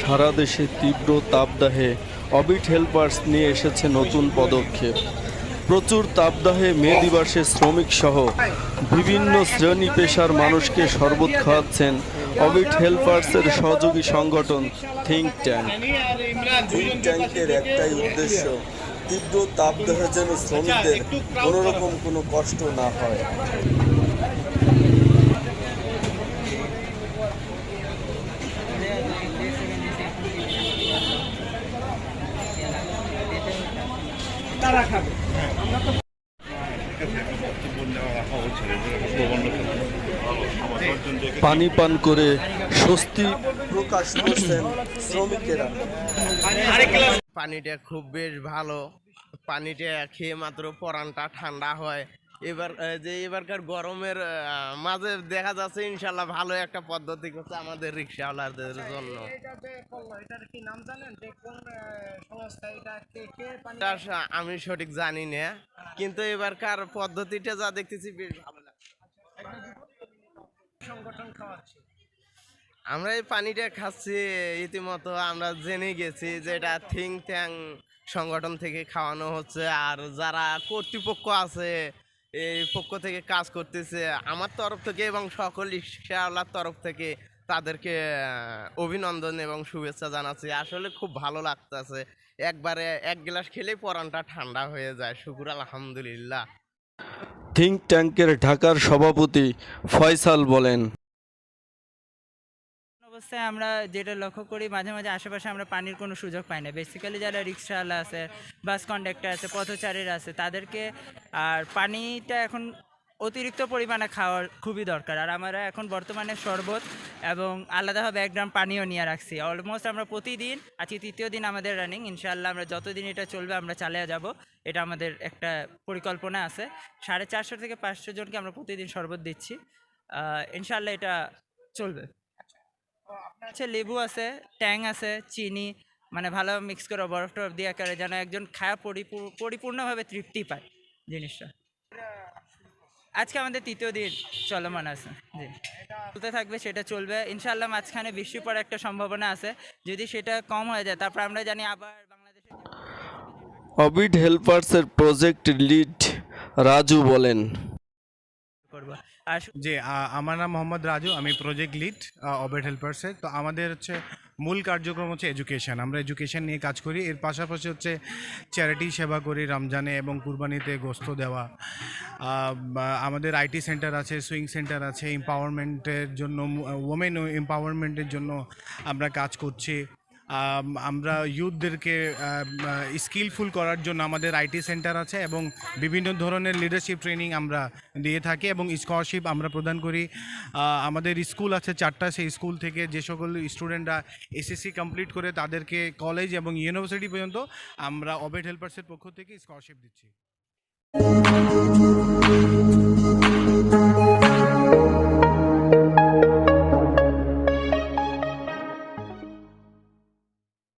সারা দেশে তীব্র তাপদাহে অবিট হেল্পার্স নিয়ে এসেছে নতুন পদক্ষেপ। প্রচুর তাপদাহে মে দিবসে শ্রমিক সহ বিভিন্ন শ্রেণি পেশার মানুষকে শরবত খাওয়াচ্ছেন অবিট হেল্পার্সের সহযোগী সংগঠন থিঙ্ক ট্যাঙ্ক থিঙ্ক ট্যাঙ্কের একটাই উদ্দেশ্য, তীব্র তাপদাহে যেন শ্রমিকদের কোনো রকম কোনো কষ্ট না হয়। পানি পান করে স্বস্তি প্রকাশ করছেন শ্রমিকেরা। পানিটা খুব বেশ ভালো। পানিটা খেয়ে মাত্র পরানটা ঠান্ডা হয়। এবার যে এবারকার গরমের মাঝে দেখা যাচ্ছে ইনশাল্লাহ ভালো একটা পদ্ধতি করছে আমাদের রিক্সাওয়ালাদের জন্য। এটা যে করল এটার কি নাম জানেন? যে কোন আহ, সংস্থা এটা কে কে পানি তা সা- আমি সঠিক জানি না কিন্তু এবারকার পদ্ধতিটা যা দেখতেছি বেশ ভালো লাগছে। আমরা এই পানিটা খাচ্ছি ইতিমতো আমরা জেনে গেছি যে এটা থিং ট্যাং সংগঠন থেকে খাওয়ানো হচ্ছে আর যারা কর্তৃপক্ষ আছে এই পক্ষ থেকে কাজ করতেছে। আমার তরফ থেকে এবং সকল রিক্সাওয়ালার তরফ থেকে তাদেরকে অভিনন্দন এবং শুভেচ্ছা জানাচ্ছি। আসলে খুব ভালো লাগতেছে। একবারে এক গ্লাস খেলেই পরানটা ঠান্ডা হয়ে যায়। শুকুর আলহামদুলিল্লাহ। থিঙ্ক ট্যাঙ্কের ঢাকার সভাপতি ফয়সাল বলেন অবস্থায় আমরা যেটা লক্ষ্য করি মাঝে মাঝে আশেপাশে আমরা পানির কোনো সুযোগ পাই না। বেসিক্যালি যারা রিক্সাওয়ালা আছে বাস কন্ডাক্টর আছে পথচারীরা আছে তাদেরকে আর পানিটা এখন অতিরিক্ত পরিমাণে খাওয়ার খুবই দরকার। আর আমরা এখন বর্তমানে শরবত এবং আলাদাভাবে এক গ্রাম পানিও নিয়ে রাখছি। অলমোস্ট আমরা প্রতিদিন আজকে তৃতীয় দিন আমাদের রানিং ইনশাল্লাহ আমরা যতদিন এটা চলবে আমরা চালিয়ে যাব। এটা আমাদের একটা পরিকল্পনা আছে। সাড়ে চারশো থেকে পাঁচশো জনকে আমরা প্রতিদিন শরবত দিচ্ছি। আহ, ইনশাল্লাহ এটা চলবে। আছে লেবু আছে, ট্যাং আছে, চিনি মানে ভালো মিক্স করে বরফ টরফ দিয়ে করে যেন একজন খায়া পরিপূর্ণভাবে তৃপ্তি পায় জিনিসটা। আজকে আমাদের তৃতীয় দিন চলমান আছে। জি। চলতে থাকবে, সেটা চলবে। ইনশাল্লাহ মাঝখানে বৃষ্টি পড়ার একটা সম্ভাবনা আছে। যদি সেটা কম হয়ে যায়, তারপর আমরা জানি আবার বাংলাদেশে অবিট হেল্পার্সের প্রজেক্ট লিড রাজু বলেন জি আমার নাম মোহাম্মদ রাজু, আমি প্রজেক্ট লিড অবেট হেল্পার্সের তো আমাদের হচ্ছে মূল কার্যক্রম হচ্ছে এডুকেশন আমরা এডুকেশন নিয়ে কাজ করি। এর পাশাপাশি হচ্ছে চ্যারিটি সেবা করি রমজানে এবং কুরবানিতে গোস্ত দেওয়া। আমাদের আইটি সেন্টার আছে সুইং সেন্টার আছে এম্পাওয়ারমেন্টের জন্য ওমেন এম্পাওয়ারমেন্টের জন্য আমরা কাজ করছি। আমরা ইউথদেরকে স্কিলফুল করার জন্য আমাদের আইটি সেন্টার আছে এবং বিভিন্ন ধরনের লিডারশিপ ট্রেনিং আমরা দিয়ে থাকি এবং স্কলারশিপ আমরা প্রদান করি। আমাদের স্কুল আছে চারটা, সেই স্কুল থেকে যে সকল স্টুডেন্টরা এসএসসি কমপ্লিট করে তাদেরকে কলেজ এবং ইউনিভার্সিটি পর্যন্ত আমরা অবেট হেল্পার্সের পক্ষ থেকে স্কলারশিপ দিচ্ছি।